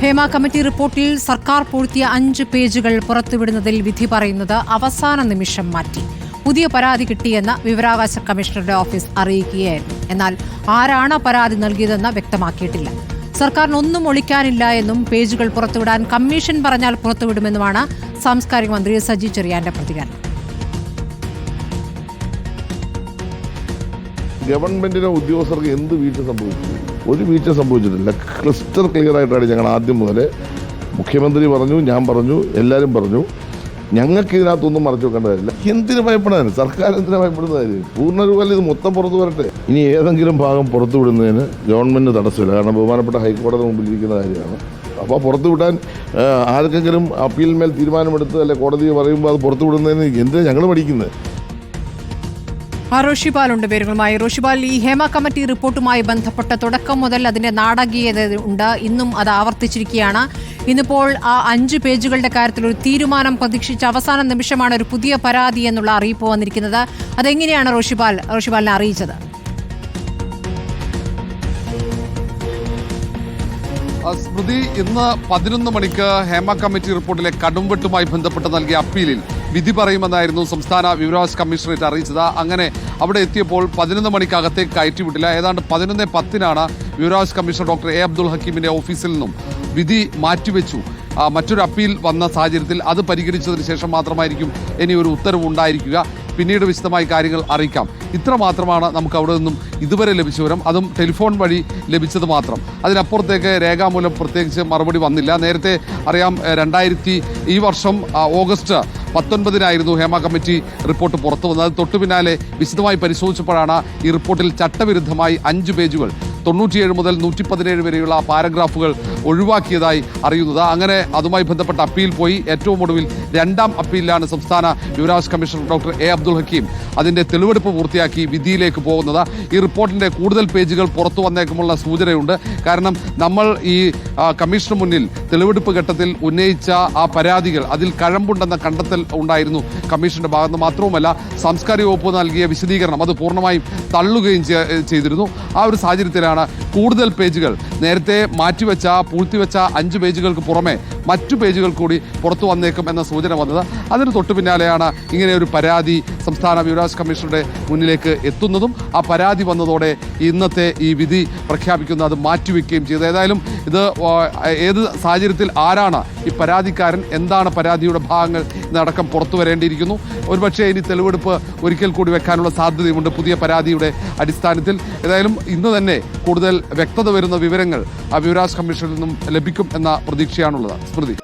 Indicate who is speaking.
Speaker 1: Hema committee റിപ്പോർട്ടിൽ സർക്കാർ പൂഴ്ത്തിയ അഞ്ച് പേജുകൾ പുറത്തുവിടുന്നതിൽ വിധി പറയുന്നത് അവസാന നിമിഷം മാറ്റി. പുതിയ പരാതി കിട്ടിയെന്ന് വിവരാവകാശ കമ്മീഷണറുടെ ഓഫീസ് അറിയിക്കുകയായിരുന്നു. എന്നാൽ ആരാണ് പരാതി നൽകിയതെന്ന് വ്യക്തമാക്കിയിട്ടില്ല. സർക്കാരിന് ഒന്നും ഒളിക്കാനില്ല എന്നും പേജുകൾ പുറത്തുവിടാൻ കമ്മീഷൻ പറഞ്ഞാൽ പുറത്തുവിടുമെന്നുമാണ് സാംസ്കാരിക മന്ത്രി സജി ചെറിയാന്റെ പ്രതികരണം.
Speaker 2: ഗവൺമെന്റിനെ ഉദ്യോഗസ്ഥർക്ക് എന്ത് വീഴ്ച സംഭവിച്ചു? ഒരു വീഴ്ച സംഭവിച്ചിട്ടില്ല. ക്രിസ്റ്റർ ക്ലിയർ ആയിട്ടാണ് ഞങ്ങൾ ആദ്യം മുതൽ മുഖ്യമന്ത്രി പറഞ്ഞു ഞാൻ പറഞ്ഞു എല്ലാവരും പറഞ്ഞു. ഞങ്ങൾക്ക് ഇതിനകത്തൊന്നും മറച്ചു വെക്കേണ്ട കാര്യമില്ല. എന്തിനു ഭയപ്പെടാൻ സർക്കാർ എന്തിനു ഭയപ്പെടുന്ന കാര്യം? പൂർണരൂപത്തിൽ ഇത് മൊത്തം പുറത്തു വരട്ടെ. ഇനി ഏതെങ്കിലും ഭാഗം പുറത്തു വിടുന്നതിന് ഗവൺമെന്റ് തടസ്സമില്ല. കാരണം ബഹുമാനപ്പെട്ട ഹൈക്കോടതി മുമ്പിൽ ഇരിക്കുന്ന കാര്യമാണ്. അപ്പോൾ പുറത്തു വിടാൻ ആർക്കെങ്കിലും അപ്പീലിന്മേൽ തീരുമാനമെടുത്ത് അല്ലെ കോടതി പറയുമ്പോൾ അത് പുറത്തു വിടുന്നതിന് എന്തിനാണ് ഞങ്ങൾ പഠിക്കുന്നത്?
Speaker 1: ആ റോഷിപാലുണ്ട് പേരുകളുമായി റോഷിപാൽ ഈ ഹേമ കമ്മിറ്റി റിപ്പോർട്ടുമായി ബന്ധപ്പെട്ട തുടക്കം മുതൽ അതിന്റെ നാടകീയത ഉണ്ട്. ഇന്നും അത് ആവർത്തിച്ചിരിക്കുകയാണ്. ഇന്നിപ്പോൾ ആ അഞ്ച് പേജുകളുടെ കാര്യത്തിൽ ഒരു തീരുമാനം പ്രതീക്ഷിച്ച അവസാന നിമിഷമാണ് ഒരു പുതിയ പരാതി എന്നുള്ള അറിയിപ്പ് വന്നിരിക്കുന്നത്. അതെങ്ങനെയാണ് റോഷിപാൽ റോഷിപാലിനെ അറിയിച്ചത്?
Speaker 3: സ്മൃതി ഇന്ന് പതിനൊന്ന് മണിക്ക് ഹേമ കമ്മിറ്റി റിപ്പോർട്ടിലെ കടുംവെട്ടുമായി ബന്ധപ്പെട്ട് നൽകിയ അപ്പീലിൽ വിധി പറയുമെന്നായിരുന്നു സംസ്ഥാന വിവരാവകാശ കമ്മീഷണറേറ്റ് അറിയിച്ചത്. അങ്ങനെ അവിടെ എത്തിയപ്പോൾ പതിനൊന്ന് മണിക്കകത്തേക്ക് കയറ്റിവിട്ടില്ല ഏതാണ്ട് പതിനൊന്ന് പത്തിനാണ് വിവരാവകാശ കമ്മീഷണർ ഡോക്ടർ എ അബ്ദുൾ ഹക്കീമിന്റെ ഓഫീസിൽ നിന്നും വിധി മാറ്റിവെച്ചു. മറ്റൊരു അപ്പീൽ വന്ന സാഹചര്യത്തിൽ അത് പരിഗണിച്ചതിന് ശേഷം മാത്രമായിരിക്കും ഇനി ഒരു ഉത്തരവ് ഉണ്ടായിരിക്കുക. പിന്നീട് വിശദമായി കാര്യങ്ങൾ അറിയിക്കാം. ഇത്ര മാത്രമാണ് നമുക്ക് അവിടെ നിന്നും ഇതുവരെ ലഭിച്ച വിവരം. അതും ടെലിഫോൺ വഴി ലഭിച്ചത് മാത്രം. അതിനപ്പുറത്തേക്ക് രേഖാമൂലം പ്രത്യേകിച്ച് മറുപടി വന്നില്ല. നേരത്തെ അറിയാം രണ്ടായിരത്തി ഈ വർഷം ഓഗസ്റ്റ് പത്തൊൻപതിനായിരുന്നു ഹേമ കമ്മിറ്റി റിപ്പോർട്ട് പുറത്തു വന്നത്. തൊട്ടു പിന്നാലെ വിശദമായി പരിശോധിച്ചപ്പോഴാണ് ഈ റിപ്പോർട്ടിൽ ചട്ടവിരുദ്ധമായി അഞ്ച് പേജുകൾ തൊണ്ണൂറ്റിയേഴ് മുതൽ നൂറ്റി പതിനേഴ് വരെയുള്ള പാരഗ്രാഫുകൾ ഒഴിവാക്കിയതായി അറിയുന്നത്. അങ്ങനെ അതുമായി ബന്ധപ്പെട്ട അപ്പീൽ പോയി. ഏറ്റവും ഒടുവിൽ രണ്ടാം അപ്പീലിലാണ് സംസ്ഥാന Yuvraj commissioner doctor A Abdul Hakeem അതിന്റെ തെളിവെടുപ്പ് പൂർത്തിയാക്കി വിധിയിലേക്ക് പോകുന്നത്. ഈ റിപ്പോർട്ടിന്റെ കൂടുതൽ പേജുകൾ പുറത്തു വന്നേക്കുമുള്ള സൂചനയുണ്ട്. കാരണം നമ്മൾ ഈ കമ്മീഷന് മുന്നിൽ തെളിവെടുപ്പ് ഘട്ടത്തിൽ ഉന്നയിച്ച ആ പരാതികൾ അതിൽ കഴമ്പുണ്ടെന്ന കണ്ടെത്തൽ ഉണ്ടായിരുന്നു കമ്മീഷന്റെ ഭാഗത്ത് മാത്രവുമല്ല സാംസ്കാരിക വകുപ്പ് നൽകിയ വിശദീകരണം അത് പൂർണമായും തള്ളുകയും ചെയ്തിരുന്നു. ആ ഒരു സാഹചര്യത്തിലാണ് കൂടുതൽ പേജുകൾ. നേരത്തെ മാറ്റിവെച്ച പൂഴ്ത്തിവെച്ച അഞ്ച് പേജുകൾക്ക് പുറമെ മറ്റു പേജുകൾ കൂടി പുറത്തു വന്നേക്കും എന്ന സൂചന വന്നത്. അതിന് തൊട്ടു പിന്നാലെയാണ് ഇങ്ങനെ ഒരു പരാതി സംസ്ഥാന വിവരാവകാശ കമ്മീഷണറുടെ മുന്നിലേക്ക് എത്തുന്നതും ആ പരാതി വന്നതോടെ ഇന്നത്തെ ഈ വിധി പ്രഖ്യാപിക്കുന്ന അത് മാറ്റിവെക്കുകയും ചെയ്തു. ഏതായാലും ഇത് ഏത് സാഹചര്യത്തിൽ ആരാണ് ഈ പരാതിക്കാരൻ എന്താണ് പരാതിയുടെ ഭാഗങ്ങൾ എന്നടക്കം പുറത്തു വരേണ്ടിയിരിക്കുന്നു. ഒരുപക്ഷെ ഇനി തെളിവെടുപ്പ് ഒരിക്കൽ കൂടി വെക്കാനുള്ള സാധ്യതയുമുണ്ട് പുതിയ പരാതിയുടെ അടിസ്ഥാനത്തിൽ. ഏതായാലും ഇന്ന് തന്നെ കൂടുതൽ വ്യക്തത വരുന്ന വിവരങ്ങൾ ആ വിവരാവകാശ കമ്മീഷനിൽ നിന്നും ലഭിക്കും എന്ന പ്രതീക്ഷയാണുള്ളത്. സ്മൃതി.